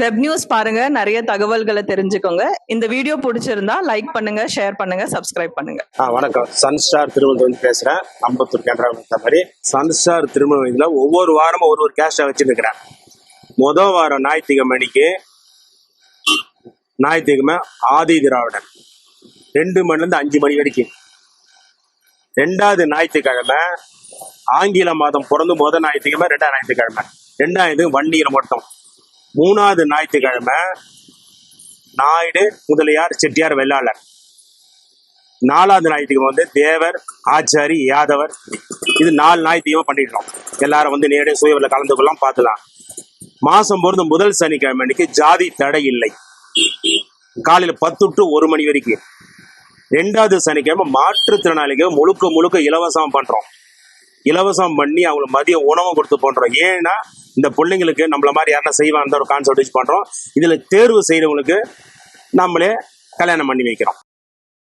Web news பாருங்க நிறைய தகவல்களை தெரிஞ்சுக்கோங்க. இந்த வீடியோ பிடிச்சிருந்தா லைக் பண்ணுங்க ஷேர் பண்ணுங்க சப்ஸ்கிரைப் பண்ணுங்க. ஆ வணக்கம். சன்ஸ்டார் திருமணம் பேசுறேன். அம்பத்தூர் கேமரா இந்த மாதிரி. சன்ஸ்டார் திருமணம் ஒவ்வொரு வாரமும் ஒரு ஒரு கேஸ்டா வச்சிருக்கிறேன். முத வாரம் ஞாயிற்றுக்கிழமை அன்னைக்கு ஞாயிற்றுக்கிழமை ஆதி திராவிடன். ரெண்டு மணில இருந்து அஞ்சு மணி வரைக்கும். ரெண்டாவது ஞாயிற்றுக்கிழமை ஆங்கில மாதம் பிறந்து முத ஞாயிற்றுக்கிழமை ரெண்டாவது ஞாயிற்றுக்கிழமை. ரெண்டாவது வண்டியில் மட்டும் மூணாவது ஞாயிற்றுக்கிழமை நாயுடு முதலியார் செட்டியார் வெள்ளாளர். நாலாவது ஞாயிற்றுக்கிழமை வந்து தேவர் ஆச்சாரி யாதவர். இது நாலு ஞாயிற்றுக்கிழமை பண்ணிடுறோம் எல்லாரும் வந்து நேரடியாக சுயவில் கலந்து கொள்ளலாம் பார்த்துலாம் மாசம் பொறுத்து முதல் சனிக்கிழமை அன்னைக்கு ஜாதி தடை இல்லை. காலையில பத்து டு ஒரு மணி வரைக்கும். ரெண்டாவது சனிக்கிழமை மாற்றுத்திறனாளிகள் முழுக்க முழுக்க இலவசம் பண்றோம். இலவசம் பண்ணி அவங்களுக்கு மதிய உணவு கொடுத்து பண்றோம். ஏன்னா இந்த பிள்ளைங்களுக்கு நம்மள மாதிரி யாருன்னா செய்வாங்க ஒரு கான்செப்ட் பண்றோம். இதுல தேர்வு செய்யறவங்களுக்கு நம்மளே கல்யாணம் பண்ணி வைக்கிறோம்.